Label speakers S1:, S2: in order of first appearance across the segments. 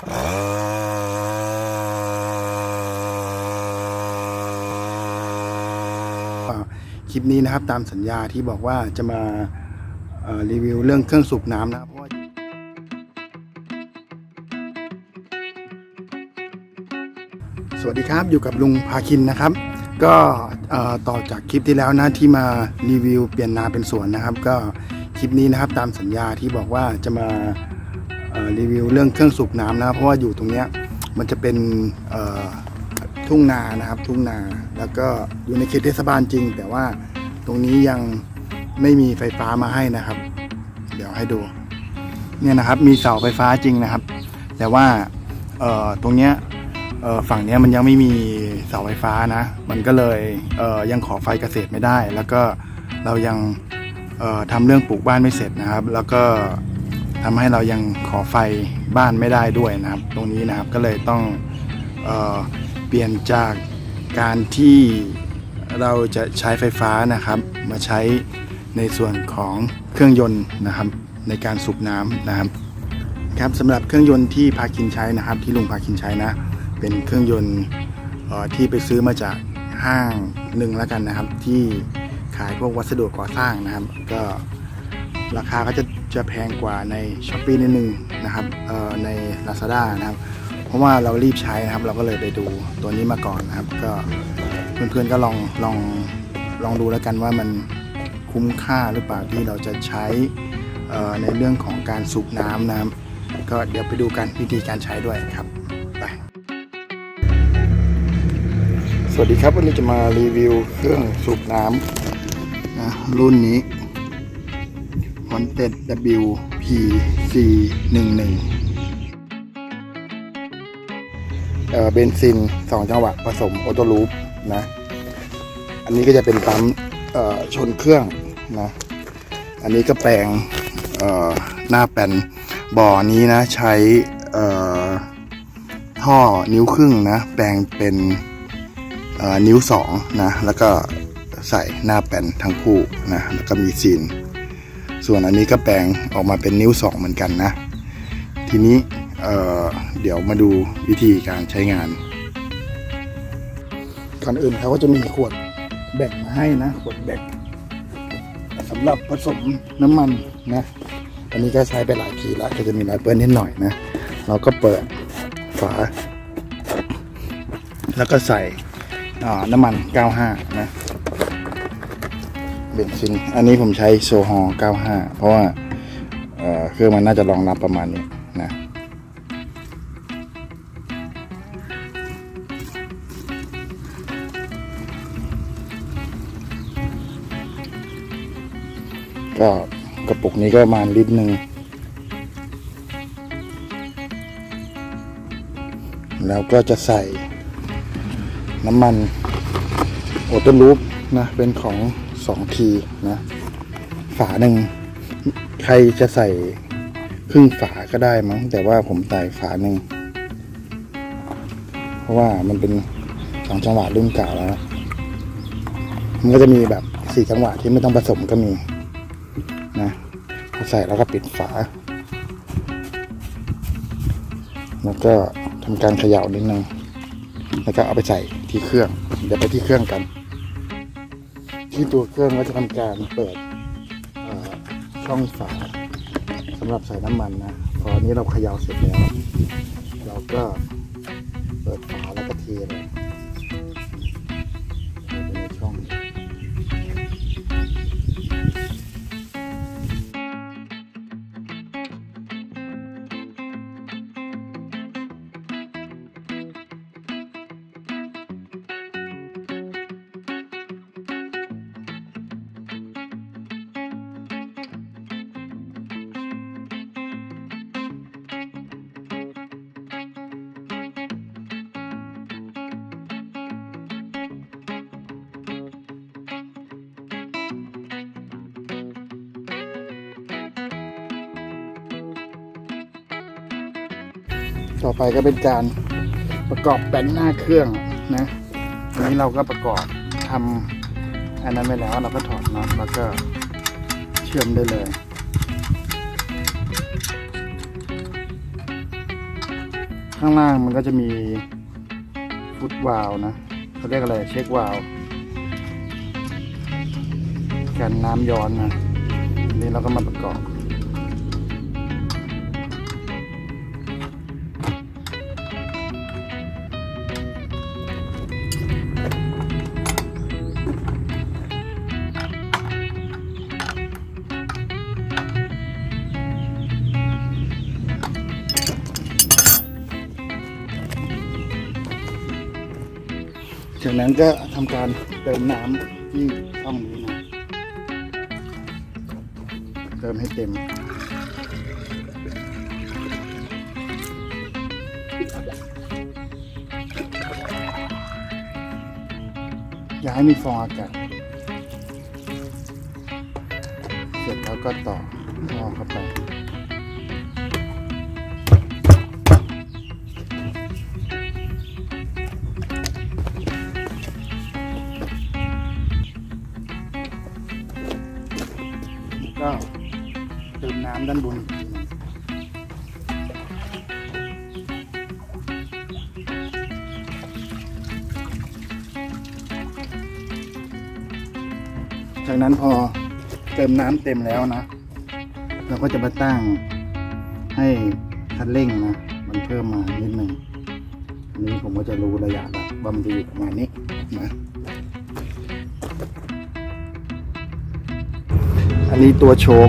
S1: คลิปนี้นะครับตามสัญญาที่บอกว่าจะมารีวิวเรื่องเครื่องสูบน้ำนะครับเพราะว่าสวัสดีครับอยู่กับลุงพาคินนะครับ ก็ต่อจากคลิปที่แล้วนะที่มารีวิวเปลี่ยนนาเป็นสวนนะครับ ก็คลิปนี้นะครับตามสัญญาที่บอกว่าจะมา รีวิวเรื่องเครื่องสูบน้ำนะเพราะว่าอยู่ตรงเนี้ยมันจะเป็นทุ่งนานะครับทุ่งนาแล้วก็อยู่ในเขตเทศบาลจริง แต่ว่าตรงนี้ยังไม่มีไฟฟ้ามาให้นะครับ เดี๋ยวให้ดูเนี่ยนะครับมีเสาไฟฟ้าจริงนะครับ แต่ว่าตรงเนี้ยฝั่งเนี้ยมันยังไม่มีเสาไฟฟ้านะ มันก็เลยเยังขอไฟเกษตรไม่ได้ แล้วก็เรายังเอ่อทำเรื่องปลูกบ้านไม่เสร็จนะครับ แล้วก็ ทำให้เรายังขอไฟบ้านไม่ได้ด้วยนะครับ ตรงนี้นะครับก็เลยต้องเออเปลี่ยนจากการที่เราจะใช้ไฟฟ้านะครับ มาใช้ในส่วนของเครื่องยนต์นะครับ ในการสูบน้ำนะครับครับสำหรับเครื่องยนต์ที่พาคินใช้นะครับ ที่ลุงพาคินใช้นะ เป็นเครื่องยนต์ที่ไปซื้อมาจากห้างหนึ่งแล้วกันนะครับ ที่ขายพวกวัสดุก่อสร้างนะครับ ก็ ราคาก็จะจะแพงกว่าในช้อปปีนิดนึงนะครับใน Lazada นะครับ เพราะว่าเรารีบใช้นะครับ เราก็เลยไปดูตัวนี้มาก่อนนะครับ ก็เพื่อนๆก็ลองลองลองดูแล้วกันว่ามันคุ้มค่าหรือเปล่าที่เราจะใช้ในเรื่องของการสูบน้ำนะครับ ก็เดี๋ยวไปดูกันวิธีการใช้ด้วยครับไปสวัสดีครับวันนี้จะมารีวิวเครื่องสูบน้ำนะรุ่นนี้ Haunted WP 411 เอ่อเบนซินสองจังหวะผสมออโต้ลูปนะ อันนี้ก็จะเป็นปั๊มเอ่อชนเครื่องนะ อันนี้ก็แปลงเอ่อหน้าแป่นบ่อนี้นะ ใช้เอ่อท่อนิ้วครึ่งนะ แปลงเป็นเอ่อนิ้วสองนะ แล้วก็ใส่หน้าแป่นทั้งคู่นะ แล้วก็มีซีน ส่วนอันนี้ก็แปลงออกมาเป็นนิ้วสองเหมือนกันนะ ทีนี้เเดี๋ยวมาดูวิธีการใช้งาน ก่อนอื่นเขาก็จะมีขวดแบ่งมาให้นะ ขวดแบ่งสำหรับผสมน้ำมันนะอันนี้ก็ใช้ไปหลายทีแล้วก็จะมีรอยเปื้อนนิดหน่อยนะ เราก็เปิดฝา แล้วก็ใส่น้ำมัน 95 นะ เบนซิน อันนี้ผมใช้โซฮอล์95 เพราะว่าเเครื่องมันน่าจะรองรับประมาณนี้นะก็กระปุกนี้ก็ประมาณลิตรหนึ่งแล้วก็จะใส่น้ำมันโอตลูปนะ เป็นของ 2ทีนะ ฝาหนึ่งใครจะใส่ครึ่งฝาก็ได้มั้ง แต่ว่าผมใส่ฝาหนึ่งเพราะว่ามันเป็นสองจังหวะรุ่นเก่าแล้วนะมันก็จะมีแบบสี่จังหวะที่ไม่ต้องผสมก็มีนะใส่แล้วก็ปิดฝา แล้วก็ทำการเขย่านิดนึงแล้วก็เอาไปใส่ที่เครื่อง เดี๋ยวไปที่เครื่องกัน ที่ตัวเครื่องก็จะทำการเปิดช่องฝาสำหรับใส่น้ำมันนะ พออันนี้เราเขย่าเสร็จแล้ว เราก็ ต่อไปก็เป็นการประกอบแป้นหน้าเครื่องนะอันนี้เราก็ประกอบทำอันนั้นไปแล้วเราก็ถอดน็อตแล้วก็เชื่อมได้เลยข้างล่างมันก็จะมีฟุตวาลนะเขาเรียกอะไรเช็ควาลกันน้ำย้อนนะอันนี้เราก็มาประกอบ จากนั้นก็ทำการเติมน้ำที่ช่องนี้นะเติมให้เต็มอย่าให้มีฟองอากาศ เสร็จแล้วก็ต่อท่อเข้าไป ก็เติมน้ำด้านบนจากนั้นพอเติมน้ำเต็มแล้วนะ เราก็จะมาตั้งให้คันเร่งนะ มันเพิ่มมานิดหนึ่งอันนี้ผมก็จะรู้ระยะละว่ามันจะอยู่ประมาณนี้นะ อันนี้ตัวโชค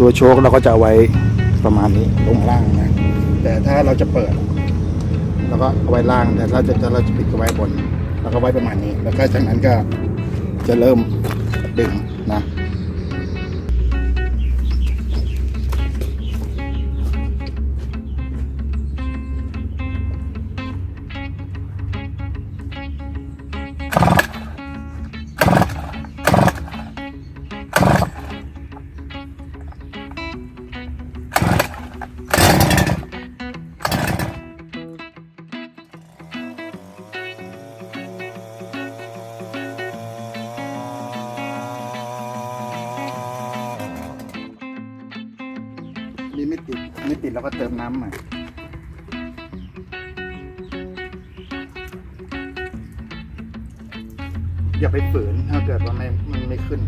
S1: ตัวโชคเราก็จะไว้ประมาณนี้ลงล่างนะแต่ถ้าเราจะเปิดเราก็เอาไว้ล่างแต่เราจะเราจะปิดก็ไว้บนเราก็ไว้ประมาณนี้ แล้วก็จากนั้นก็จะเริ่มดึงนะ ติดไม่ติดเราก็เติมน้ำใหม่อย่าไปฝืนถ้าเกิดว่าไม่มันไม่ขึ้น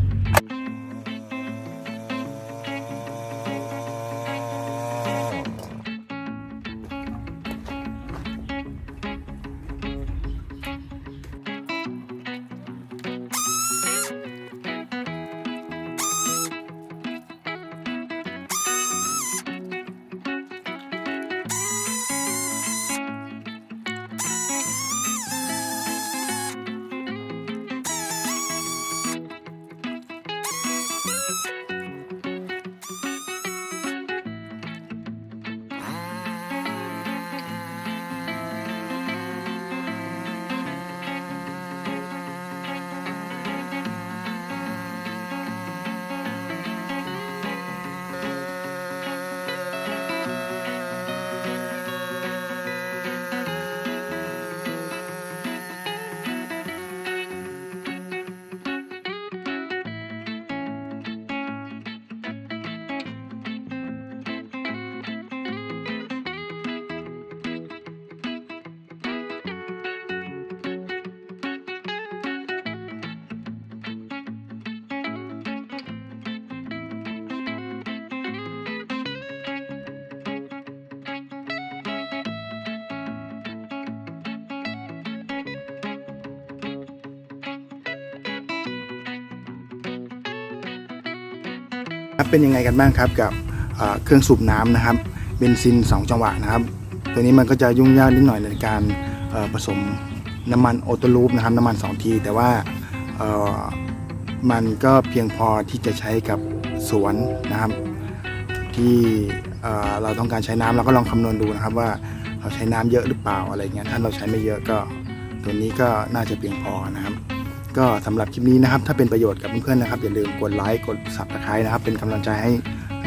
S1: เป็นยังไงกันบ้างครับกับเครื่องสูบน้ำนะครับเบนซิน 2 จังหวะนะครับ ตัวนี้มันก็จะยุ่งยากนิดหน่อยในการผสมน้ำมันออโตลูปนะครับน้ำมัน 2 ที แต่ว่ามันก็เพียงพอที่จะใช้กับสวนนะครับ ที่เอ่อเราต้องการใช้น้ำเราก็ลองคำนวณดูนะครับว่าเราใช้น้ำเยอะหรือเปล่าอะไรเงี้ยถ้าเราใช้ไม่เยอะก็ตัวนี้ก็น่าจะเพียงพอนะครับ ก็สำหรับคลิปนี้นะครับ ถ้าเป็นประโยชน์กับเพื่อนๆนะครับอย่าลืมกดไลค์กด subscribe นะครับ เป็นกำลังใจให้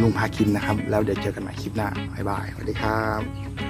S1: ลุงพาคินนะครับ แล้วเดี๋ยวเจอกันใหม่คลิปหน้าบ๊ายบายสวัสดีครับ